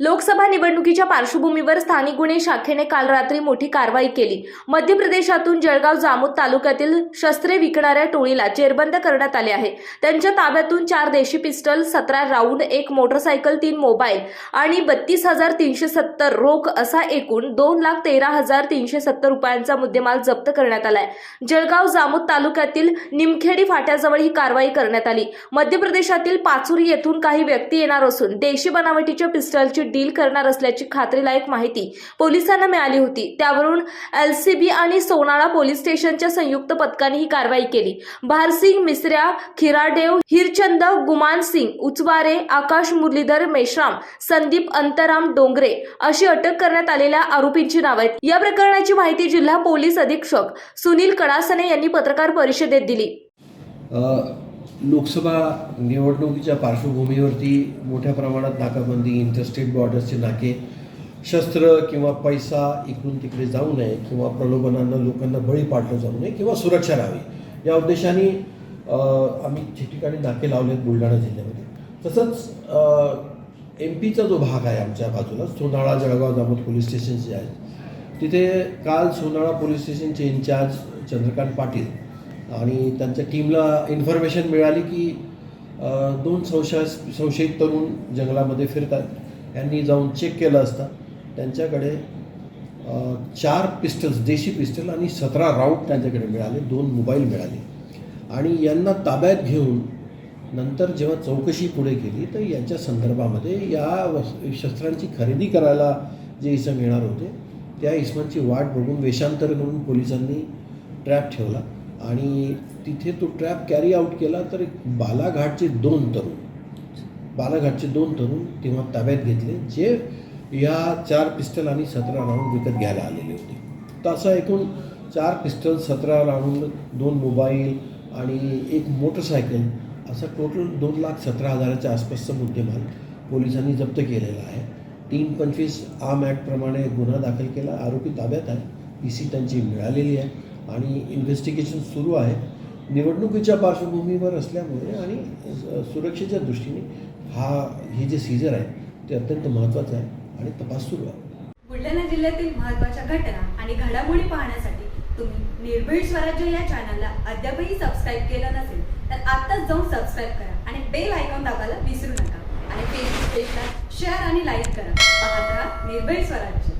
लोकसभा निवडणुकीच्या पार्श्वभूमीवर स्थानिक गुन्हे शाखेने काल रात्री मोठी कारवाई केली. मध्य प्रदेशातून जळगाव जामोद तालुक्यातील शस्त्रे विकणाऱ्या टोळीला जेरबंद करण्यात आले आहे. त्यांच्या ताब्यातून चार देशी पिस्टल सतरा राऊंड एक मोटरसायकल तीन मोबाईल आणि बत्तीस हजार तीनशे सत्तर रोख असा एकूण दोन लाख तेरा हजार तीनशे सत्तर रुपयांचा मुद्देमाल जप्त करण्यात आलाय. जळगाव जामोद तालुक्यातील निमखेडी फाट्याजवळ ही कारवाई करण्यात आली. मध्य प्रदेशातील पाचुरी येथून काही व्यक्ती येणार असून देशी बनावटीच्या पिस्टलची डील करणार असल्याची खात्रीलायक माहिती पोलिसांना मिळाली होती. त्यावरून एलसीबी आणि सोनाळा पोलीस स्टेशनच्या संयुक्त पथकाने ही कारवाई केली. भारसिंग मिसऱ्या खिराडेव हिरचंद गुमान सिंग उचवारे आकाश मुरलीधर मेश्राम संदीप अंतराम डोंगरे अशी अटक करण्यात आलेल्या आरोपींची नावं आहेत. या प्रकरणाची माहिती जिल्हा पोलीस अधीक्षक सुनील कडासने यांनी पत्रकार परिषदेत दिली. लोकसभा निवडणुकीच्या पार्श्वभूमीवरती मोठ्या प्रमाणात नाकाबंदी इंटरस्टेट बॉर्डर्सचे नाके शस्त्र किंवा पैसा इकडून तिकडे जाऊ नये किंवा प्रलोभनांना लोकांना बळी पाडलं जाऊ नये किंवा सुरक्षा राहावी या उद्देशाने आम्ही ठिकठिकाणी नाके लावले आहेत बुलढाणा जिल्ह्यामध्ये. तसंच एम पीचा जो भाग आहे आमच्या बाजूला सोनाळा जळगाव जामोद पोलीस स्टेशन जे आहेत तिथे काल सोनाळा पोलीस स्टेशनचे इन्चार्ज चंद्रकांत पाटील आणि त्यांच्या टीमला इन्फॉर्मेशन मिळाली की दोन संशय संशयित तरुण जंगलामध्ये फिरतात. यांनी जाऊन चेक केलं असता. त्यांच्याकडे चार पिस्टल्स देशी पिस्टल आणि सतरा राऊंड त्यांच्याकडे मिळाले. दोन मोबाईल मिळाले. आणि यांना ताब्यात घेऊन नंतर जेव्हा चौकशी पुढे केली तर यांच्या संदर्भामध्ये या शस्त्रांची खरेदी करायला जे इसम येणार होते त्या इसमांची वाट बघून वेषांतर करून पोलिसांनी ट्रॅप ठेवला. आणि तिथे तो ट्रॅप कॅरी आऊट केला तर बालाघाटचे दोन तरुण बालाघाटचे दोन तरुण तेव्हा ताब्यात घेतले जे या चार पिस्टल आणि सतरा राऊंड विकत घ्यायला आलेले होते. तर असा एकूण चार पिस्टल सतरा राऊंड दोन मोबाईल आणि एक मोटरसायकल असा टोटल दोन लाख सतरा हजाराच्या आसपासचा मुद्देमाल पोलिसांनी जप्त केलेला आहे. तीन पंचवीस आम ॲक्टप्रमाणे गुन्हा दाखल केला आरोपी ताब्यात आहे पी सी त्यांची मिळालेली आहे. आणि इन्व्हेस्टिगेशन सुरू आहे. निवडणुकीच्या पार्श्वभूमीवर असल्यामुळे आणि सुरक्षेच्या दृष्टीने हा हे जे सीझर आहे ते अत्यंत महत्त्वाचं आहे आणि तपास सुरू आहे. बुलढाणा जिल्ह्यातील महत्त्वाच्या घटना आणि घडामोडी पाहण्यासाठी तुम्ही निर्भीड स्वराज्य या चॅनलला अद्यापही सबस्क्राईब केलं नसेल तर आत्ताच जाऊन सबस्क्राईब करा आणि बेल आयकॉन दाबायला विसरू नका. आणि फेसबुक पेजला शेअर आणि लाईक करा. पाहत राहा निर्भीड स्वराज्य.